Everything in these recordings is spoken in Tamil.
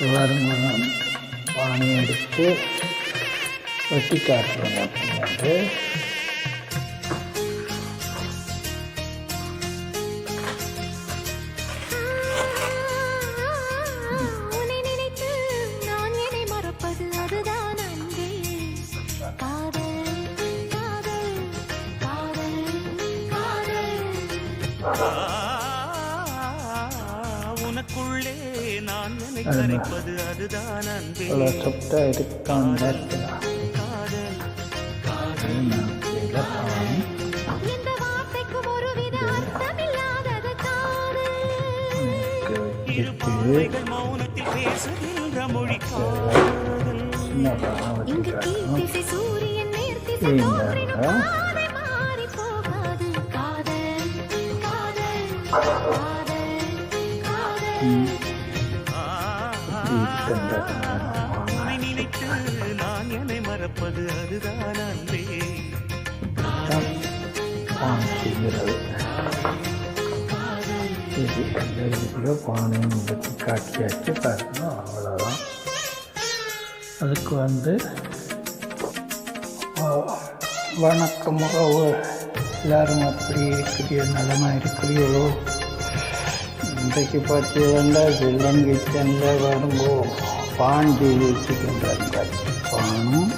வருமானம் பானை எடுத்து வெட்டி காட்டுறோங்க அப்படின்ட்டு Ah! நினைத்து நான் என்னை மறப்பது அதுதான் அன்பே. காதல் காதல். அர்த்தமில்லாதது இரு பார்வைகள் மௌனத்தில் பேசுகின்ற மொழி காதல். இங்கு கீழ்த்திசை சூரியன் நேர்த்திசை தோன்றினும் பாதை மாறி போகாது. காதல் காதல் காதல் காதல். உன்னை நினைத்து நான் என்னை மறப்பது அதுதான் அன்பே பானை செய்கிறது சரி இதுக்குள்ளே பானையும் காட்டியாச்சு பாருங்க அவ்வளோதான் அதுக்கு வந்து ஆ, வணக்கம் உறவு எல்லாரும் அப்படி இருக்கிறிய நலமாக இருக்கிறீர்களோ இன்றைக்கு பார்த்து வந்தால் வெள்ளம் கிச்சனில் வரும்போ பாண்டி வச்சுக்கின்றாங்க பானும்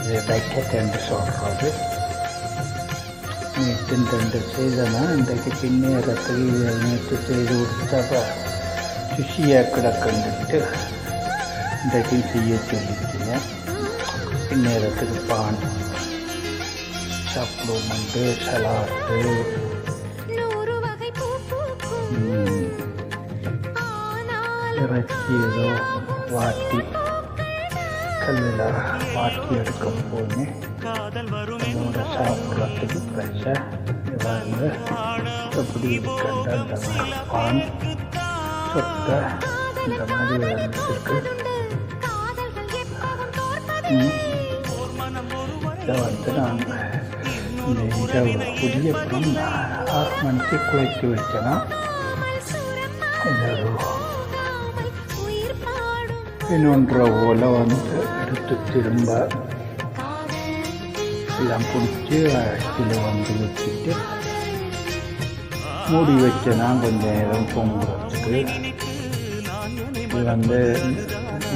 இது பக்கெட் என்று சொல்கிறது நேற்று ரெண்டு செய்தனா இன்றைக்கு பின்னேறத்துக்கு இதை நேற்று செய்து கொடுத்தப்ப சுஷியாக கிடக்குன்ட்டு இன்றைக்கும் செய்ய சொல்லிக்கிறேன் பின்னேறத்துக்கு பான். சப்ளிமெண்ட்டு சலாட்டு. பூக்கும் ஏதோ வாட்டி கல்லில் வாட்டி எடுக்கும் போது காதல் அதோட சாப்பிட்றதுக்கு எப்படி இருக்கின்ற அந்த பான் சொத்தை இந்த மாதிரி வந்துருக்கு இதை வந்து நான் இந்த புதிய படம் ஆறு மணிக்கு குழைச்சி பாடும் இன்னொன்றரை ஓலை வந்து எடுத்து திரும்ப எல்லாம் பிடிச்சி அச்சில் வந்து வச்சுட்டு மூடி வச்சேன்னா கொஞ்சம் நேரம் பொங்குறதுக்கு இது வந்து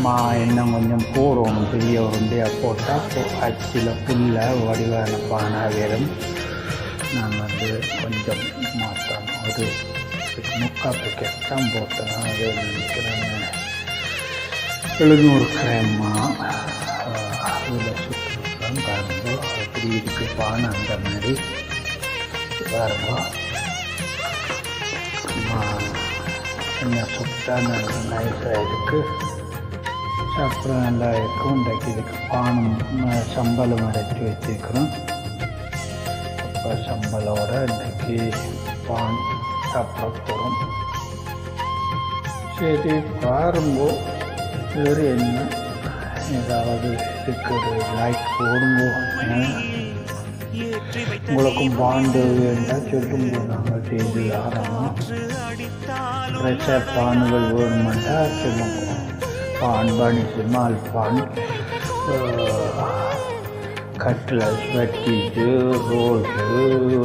மா இன்னும் கொஞ்சம் கூறும் பெரிய உருண்டையாக போட்டால் அச்சில் புல்ல வடிவான பானா வெறும் நான் வந்து கொஞ்சம் மாற்றணும் ஒரு முக்கால் பேக்கெட் தான் போட்டேன் அது நினைக்கிறேன் எழுநூறு கிராமா? அதில் சுற்றுலாம் பாருங்க எப்படி இருக்கு பானை அந்த மாதிரி பாருங்க. கொஞ்சம் சுத்தான நைஸாக இருக்குது சாப்பிட நல்லா இருக்கும். இன்றைக்கு இதுக்கு பானம் சம்பளம் அரைச்சி வச்சுருக்கிறோம். அப்போ சம்பளோட இன்றைக்கு பான் சாப்பிட போகிறோம் சரி பாருங்கோ. வேறு என்ன ஏதாவது இதுக்கு ஒரு லைக் போடுங்கோ ஏற்றி வைத்த உங்களுக்கும் பாண்டு வேண்டாம் சொல்லுங்க நாங்கள் செய்து ஆரம்பம் அடித்தாலும் பானுகள் வேணுமெண்டா சொல்லுங்க பான் பனிச்சு மால் பான் கட்லஸ் வட்டிஸு ரோல்ஸு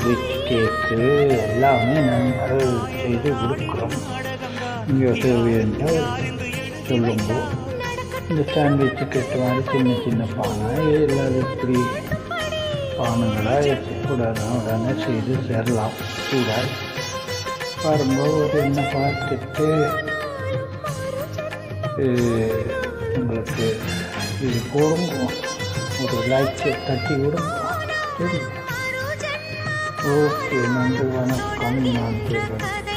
ரிச் கேக்கு எல்லாமே நாங்கள் செய்து கொடுக்குறோம் இங்கே தேவையென்றால் சொல்லும்போது இந்த சாண்ட்விச்சு கெட்ட மாதிரி சின்ன சின்ன பானை எல்லாம் இப்படி பானுங்களாக உடனே உடனே செய்து சேரலாம். சூடாக வரும்போது ஒரு எண்ணெய் பார்த்துட்டு உங்களுக்கு இது போடும் ஒரு லைக் தட்டி விடும் சரி ஓகே நன்றி வணக்கம் நான் பேசுகிறேன்